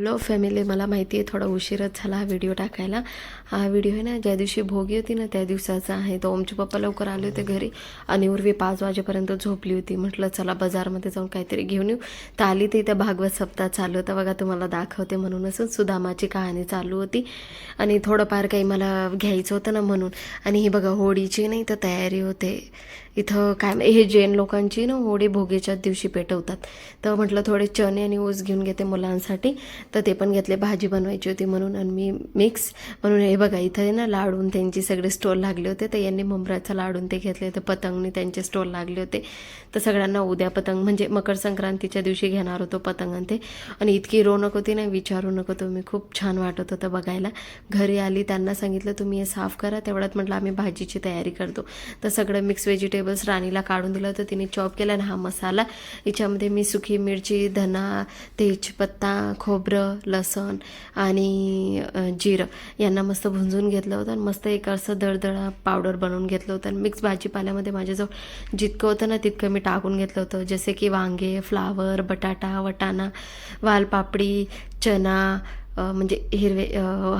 Hello family मला माहिती आहे थोडा उशीरच झाला हा व्हिडिओ टाकायला. हा व्हिडिओ आहे ना ज्या दिवशी भोगी होती ना त्या दिवसाचा आहे. तो ओमचे पप्पा लवकर आले होते घरी आणि उर्वी पाच वाजेपर्यंत झोपली होती. म्हटलं चला बाजारमध्ये जाऊन काहीतरी घेऊन येऊ. तर आली तर त्या भागवत सप्ताह चालू होता. बघा तुम्हाला दाखवते म्हणूनच सुदामाची कहाणी चालू होती. आणि थोडंफार काही मला घ्यायचं होतं ना म्हणून. आणि ही बघा होळीची नाही तर तयारी होते. इथं काय हे जैन लोकांची ना होळी भोगीच्याच दिवशी पेटवतात. तर म्हटलं थोडे चणे आणि ऊस घेऊन घेते मुलांसाठी. तर ते पण घेतले भाजी बनवायची होती म्हणून आणि मी मिक्स म्हणून हे बघा इथं आहे ना लाडून त्यांची सगळे स्टॉल लागले होते. तर यांनी मुंबराचा लाडून ते घेतले तर पतंगने त्यांचे स्टॉल लागले होते. तर सगळ्यांना उद्या पतंग म्हणजे मकर संक्रांतीच्या दिवशी घेणार होतो पतंग आणि ते. आणि इतकी रोनक होती ना विचारू नको तुम्ही खूप छान वाटत होतं बघायला. घरी आली त्यांना सांगितलं तुम्ही हे साफ करा. तेवढ्यात म्हटलं आम्ही भाजीची तयारी करतो. तर सगळं मिक्स व्हेजिटेबल्स राणीला काढून दिलं होतं तिने चॉप केला आणि हा मसाला. याच्यामध्ये मी सुकी मिरची धना तेजपत्ता खोबरं लसण आणि जिरं यांना मस्त भुंजून घेतलं होतं आणि मस्त एक असं दळदळा पावडर बनवून घेतलं होतं. आणि मिक्स भाजीपाल्यामध्ये माझ्याजवळ जितकं होतं ना तितकं मी टाकून घेतलं होतं. जसे की वांगे फ्लावर बटाटा वटाणा वालपापडी चना म्हणजे हिरवे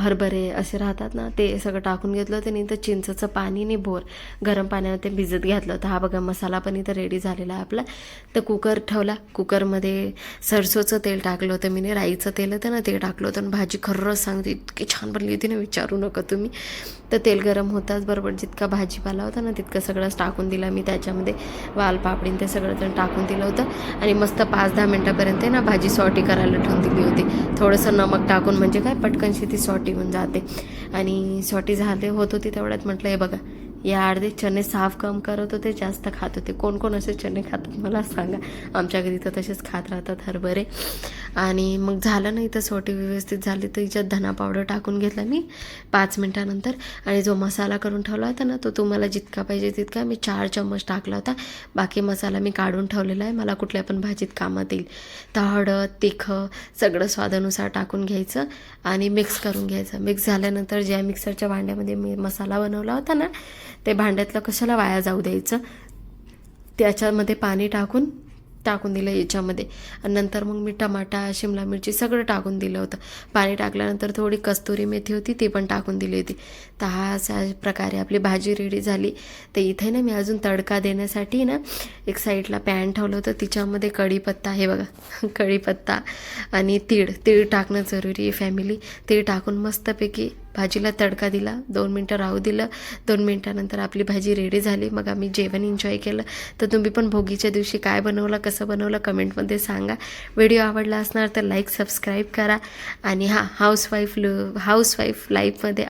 हरभरे असे राहतात ना ते सगळं टाकून घेतलं होतं आणि इथं चिंचचं पाणी आणि बोर गरम पाण्यावर ते भिजत घातलं होतं. हा बघा मसाला पण इथं रेडी झालेला आहे आपला. तर कुकर ठेवला. कुकरमध्ये सरसोचं तेल टाकलं होतं मी राईचं तेल होतं ना ते टाकलं होतं आणि भाजी खरंच सांगते इतकी छान बनली होती ना विचारू नका तुम्ही. तर तेल गरम होताच बरोबर. जितका भाजीपाला होता ना तितकं सगळंच टाकून दिला मी. त्याच्यामध्ये वालपापडी ते सगळं जण टाकून दिलं होतं. आणि मस्त पाच दहा मिनटापर्यंत ना भाजी सॉटी करायला ठेवून दिली होती. थोडंसं नमक टाकून म्हणजे काय पटकनशी ती सॉटी होऊन जाते. आणि सॉटी झाले होत होती तेवढ्यात म्हटलं हे बघा या अर्धे चणे साफ कम करत होते जास्त खात होते. कोण कोण असे चणे खातात मला सांगा. आमच्या घरी तर तसेच खात राहतात हरभरे. आणि मग झालं नाही तर सोटी व्यवस्थित झाली तर हिच्यात धना पावडर टाकून घेतला मी पाच मिनटानंतर. आणि जो मसाला करून ठेवला होता ना तो तुम्हाला जितका पाहिजे तितका मी चार चम्मच टाकला होता. बाकी मसाला मी काढून ठेवलेला आहे. मला कुठल्या पण भाजीत कामात येईल. तर हळद तिखं सगळं स्वादानुसार टाकून घ्यायचं आणि मिक्स करून घ्यायचं. मिक्स झाल्यानंतर ज्या मिक्सरच्या भांड्यामध्ये मी मसाला बनवला होता ना ते भांड्यातलं कशाला वाया जाऊ द्यायचं? त्याच्यामध्ये पाणी टाकून टाकून दिलं याच्यामध्ये. आणि नंतर मग मी टमाटा शिमला मिरची सगळं टाकून दिलं होतं. पाणी टाकल्यानंतर थोडी कस्तुरी मेथी होती ती पण टाकून दिली होती. तर हा अशा प्रकारे आपली भाजी रेडी झाली. तर इथे ना मी अजून तडका देण्यासाठी ना एक साईडला पॅन ठेवलं होतं. तिच्यामध्ये कढीपत्ता हे बघा कढीपत्ता आणि तीळ. तीळ टाकणं जरुरी आहे फॅमिली तीळ टाकून मस्तपैकी भाजीला तडका दिला दोन मिनटं राहू दिलं दोन मिनटानंतर आपली भाजी रेडी झाली मग आम्ही जेवण एन्जॉय केलं. तर तुम्ही पण भोगीच्या दिवशी काय बनवलं कसं बनवलं कमेंटमध्ये सांगा. व्हिडिओ आवडला असणार तर लाईक सबस्क्राईब करा. आणि हां हाऊसवाईफ लू हाऊसवाईफ लाईफमध्ये